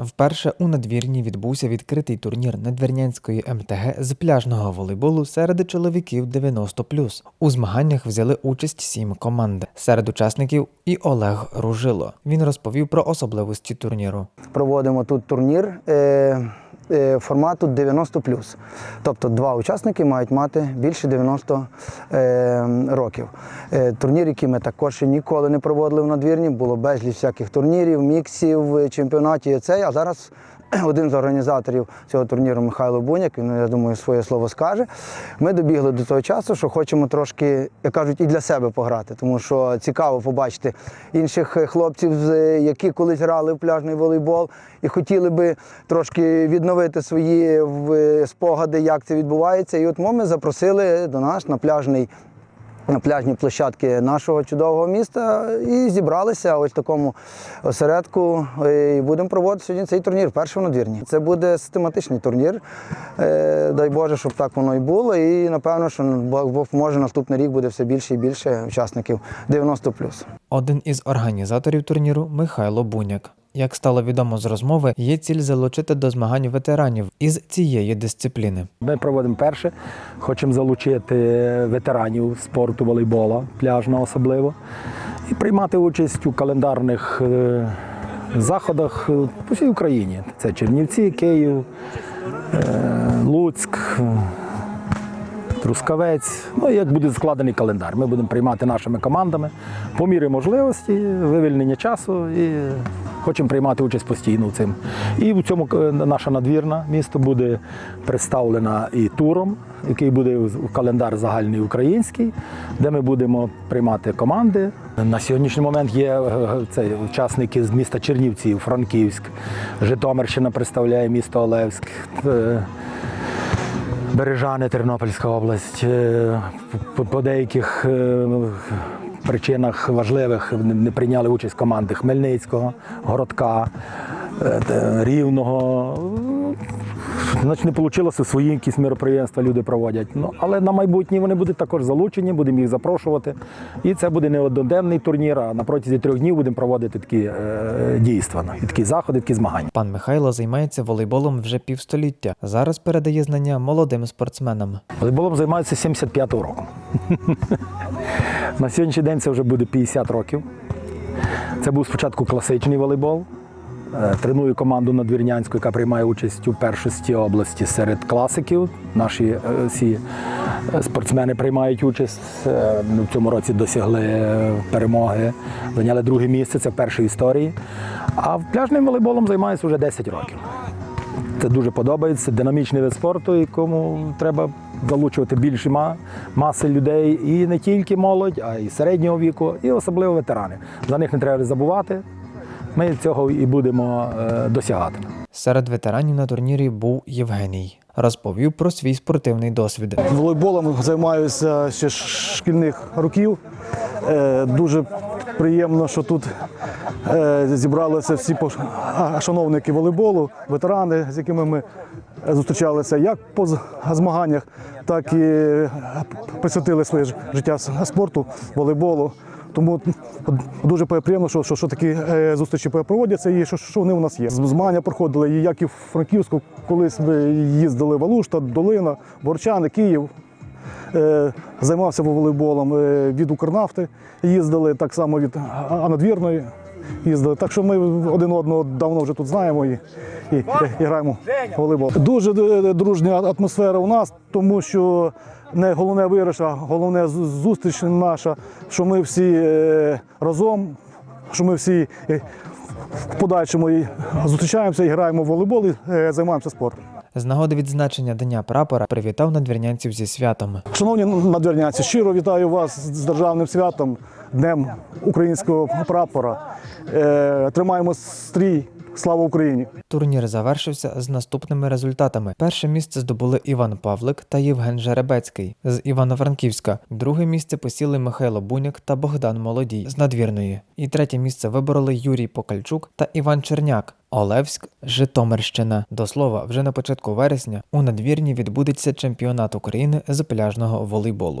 Вперше у надвірні відбувся відкритий турнір надвірнянської МТГ з пляжного волейболу серед чоловіків 90+. У змаганнях взяли участь сім команд. Серед учасників і Олег Ружило. Він розповів про особливості турніру. проводимо тут турнір е, формату 90 Тобто два учасники мають мати більше 90 е, років. Е, турнір, який ми також ще ніколи не проводили в надвірні, було безліч всяких турнірів, міксів, е, чемпіонатів і цей, а зараз. Один з організаторів цього турніру Михайло Буняк, він, я думаю, своє слово скаже. Ми добігли до того часу, що хочемо трошки, як кажуть, і для себе пограти, тому що цікаво побачити інших хлопців, які колись грали в пляжний волейбол і хотіли би трошки відновити свої спогади, як це відбувається. І от ми запросили до нас на пляжний. На пляжні площадки нашого чудового міста і зібралися ось в такому осередку. е, І будемо проводити сьогодні цей турнір, перший в надвірні. Це буде систематичний турнір. Е, Дай Боже, щоб так воно і було. І напевно, що Бог Бог може наступний рік буде все більше і більше учасників 90 Один із організаторів турніру Михайло Буняк. Як стало відомо з розмови, є ціль залучити до змагань ветеранів із цієї дисципліни. Ми проводимо перше, хочемо залучити ветеранів спорту волейбола, пляжного особливо, і приймати участь у календарних е, заходах по всій Україні. Це Чернівці, Київ, е, Луцьк. Трускавець, ну як буде складений календар. Ми будемо приймати нашими командами по мірі можливості, вивільнення часу і хочемо приймати участь постійно в цим. І в цьому е, наша надвірна місто буде представлена і туром, який буде в календар загальний український, де ми будемо приймати команди. На сьогоднішній момент є е, це, учасники з міста Чернівців, Франківськ, Житомирщина представляє місто Олевськ. е, Бережани, Тернопільська область. Е, По, деяких е, причинах важливих не- прийняли участь команди Хмельницького, Городка, е, Рівного. Значить, не вийшло, свої якісь мероприємства люди проводять. Ну, але на майбутнє вони будуть також залучені, будемо їх запрошувати. І це буде не одноденний турнір, а на протязі трьох днів будемо проводити такі е, дійства, і такі заходи, такі змагання. Пан Михайло займається волейболом вже півстоліття. Зараз передає знання молодим спортсменам. Волейболом займаюся з 75-го року. На сьогоднішній день це вже буде 50 років. Це був спочатку класичний волейбол. Е, Треную команду надвірнянську, яка приймає участь у першості області серед класиків. Наші е, всі е, спортсмени приймають участь. Е, В цьому році досягли перемоги, зайняли друге місце, це в історії. А пляжним волейболом займаюся вже 10 років. Це дуже подобається. Динамічний вид спорту, якому треба залучувати більше маси людей, і не тільки молодь, а й середнього віку, і особливо ветерани. За них не треба забувати. Ми цього і будемо е, досягати. Серед ветеранів на турнірі був Євгеній. Розповів про свій спортивний досвід. Волейболом займаюся ще з шкільних років. Е, Дуже приємно, що тут е, зібралися всі шановники волейболу, ветерани, з якими ми зустрічалися як по змаганнях, так і присвятили своє ж- життя спорту, волейболу. Тому дуже приємно, що, що, що такі е, зустрічі проводяться і що, що вони у нас є. Змагання проходили і як і в Франківську, колись ми їздили в Алушта, Долина, Борчани, Київ. Е, Займався волейболом е, від Укрнафти, їздили так само від Анадвірної. Їздили. Так що ми один одного давно вже тут знаємо і, і, граємо волейбол. Дуже дружня атмосфера у нас, тому що не головне виграш, а головне зустріч наша, що ми всі е, разом, що ми всі е, в подальшому і зустрічаємося і граємо в волейбол і е, займаємося спортом. З нагоди відзначення Дня прапора привітав надвірнянців зі святом. Шановні надвірнянці, щиро вітаю вас з державним святом, Днем українського прапора. Тримаємо стрій. Слава Україні! Турнір завершився з наступними результатами. Перше місце здобули Іван Павлик та Євген Жеребецький з Івано-Франківська. Друге місце посіли Михайло Буняк та Богдан Молодій з надвірної. І третє місце вибороли Юрій Покальчук та Іван Черняк. Олевськ, Житомирщина. До слова, вже на початку вересня у надвірні відбудеться чемпіонат України з пляжного волейболу.